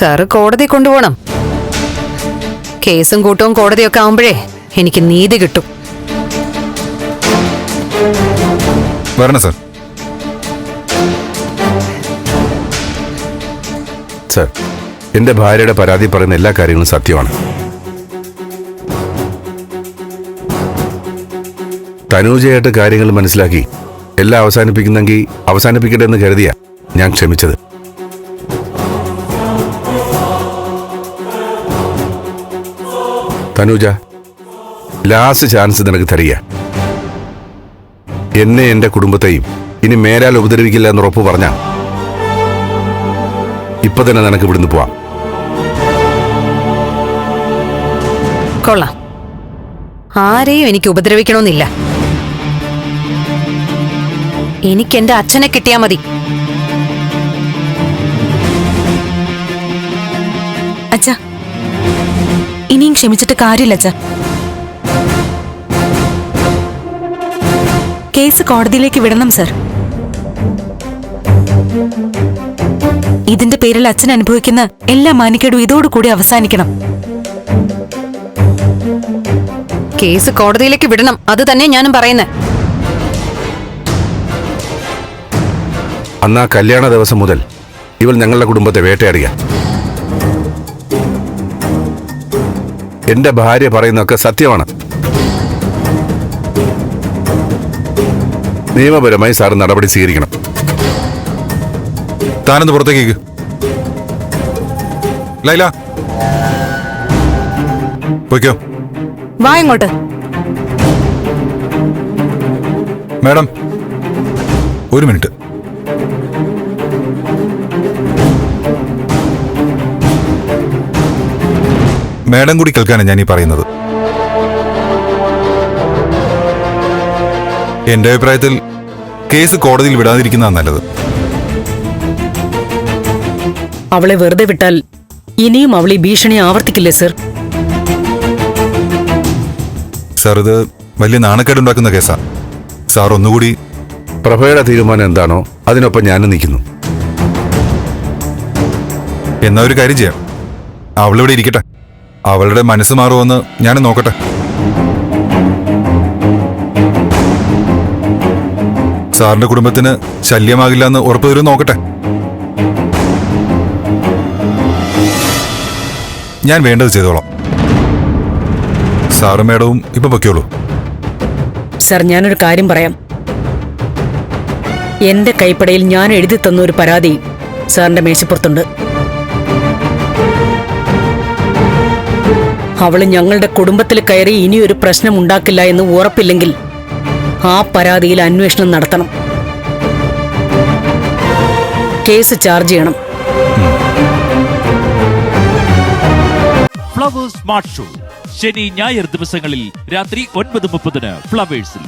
Sir കോടതി കൊണ്ടുപോകണം. കേസും കൂട്ടവും കോടതിയൊക്കെ ആവുമ്പോഴേ എനിക്ക് നീതി കിട്ടും. വരണം സാർ. സാർ എന്റെ ഭാര്യയുടെ പരാതി പറയുന്ന എല്ലാ കാര്യങ്ങളും സത്യമാണ്. തനൂജയായിട്ട് കാര്യങ്ങൾ മനസ്സിലാക്കി എല്ലാം അവസാനിപ്പിക്കുന്നെങ്കിൽ അവസാനിപ്പിക്കട്ടെ എന്ന് കരുതിയാ ഞാൻ ക്ഷമിച്ചത്. തനൂജ ലാസ്റ്റ് ചാൻസ് നിനക്ക് തരിക. എന്നെ എന്റെ കുടുംബത്തെയും ഇനി മേലാൽ ഉപദ്രവിക്കില്ല എന്ന് ഉറപ്പ് പറഞ്ഞ ഇപ്പൊ തന്നെ നിനക്ക് ഇവിടുന്ന് പോവാം. കൊള്ളാം. ആരെയും എനിക്ക് ഉപദ്രവിക്കണമെന്നില്ല. എനിക്ക് എന്റെ അച്ഛനെ കിട്ടിയാ മതി. ഇനിയും ക്ഷമിച്ചിട്ട് കാര്യമില്ല അച്ഛ കേസ് കോടതിയിലേക്ക് വിടണം സർ. ഇതിന്റെ പേരിൽ അച്ഛൻ അനുഭവിക്കുന്ന എല്ലാ മാനിക്കേടും ഇതോടുകൂടി അവസാനിക്കണം. കേസ് കോടതിയിലേക്ക് വിടണം അത് തന്നെ ഞാനും പറയുന്നത് അന്ന് ആ കല്യാണ ദിവസം മുതൽ ഇവൾ ഞങ്ങളുടെ കുടുംബത്തെ വേട്ടയാടിയ എന്റെ ഭാര്യ പറയുന്നതൊക്കെ സത്യമാണ്. നിയമപരമായി സാർ നടപടി സ്വീകരിക്കണം. താനൊന്ന് പുറത്തേക്ക് ലൈല. പോയിക്കോ. വാ ഇങ്ങോട്ട്. മാഡം ഒരു മിനിറ്റ്. മാഡം കൂടി കേൾക്കാനാണ് ഞാൻ ഈ പറയുന്നത്. എന്റെ അഭിപ്രായത്തിൽ കേസ് കോടതിയിൽ വിടാതിരിക്കുന്നതാണ് നല്ലത്. അവളെ വെറുതെ വിട്ടാൽ ഇനിയും അവൾ ഈ ഭീഷണി ആവർത്തിക്കില്ലേ സർ? സാർ ഇത് വലിയ നാണക്കേടുണ്ടാക്കുന്ന കേസാ. സാർ ഒന്നുകൂടി പ്രഭയുടെ തീരുമാനം എന്താണോ അതിനൊപ്പം ഞാനും നിൽക്കുന്നു. എന്നാ ഒരു കാര്യം ചെയ്യാം. അവളിവിടെ ഇരിക്കട്ടെ. അവളുടെ മനസ്സ് മാറുമെന്ന് ഞാൻ നോക്കട്ടെ. സാറിന്റെ കുടുംബത്തിന് ശല്യമാകില്ല എന്ന് ഉറപ്പു തരും നോക്കട്ടെ. ഞാൻ വേണ്ടത് ചെയ്തോളാം. സാറും മേഡവും ഇപ്പൊ പൊക്കോളൂ സർ ഞാനൊരു കാര്യം പറയാം. എന്റെ കൈപ്പടയിൽ ഞാൻ എഴുതി തന്ന ഒരു പരാതി സാറിന്റെ മേശപ്പുറത്തുണ്ട്. അവൾ ഞങ്ങളുടെ കുടുംബത്തിൽ കയറി ഇനിയൊരു പ്രശ്നം ഉണ്ടാക്കില്ല എന്ന് ഉറപ്പില്ലെങ്കിൽ ആ പരാതിയിൽ അന്വേഷണം നടത്തണം. കേസ് ചാർജ് ചെയ്യണം. Flowers smart show. ശനി ഞായർ ദിവസങ്ങളിൽ രാത്രി ഒൻപത് മുപ്പതിന് ഫ്ലവേഴ്സിൽ.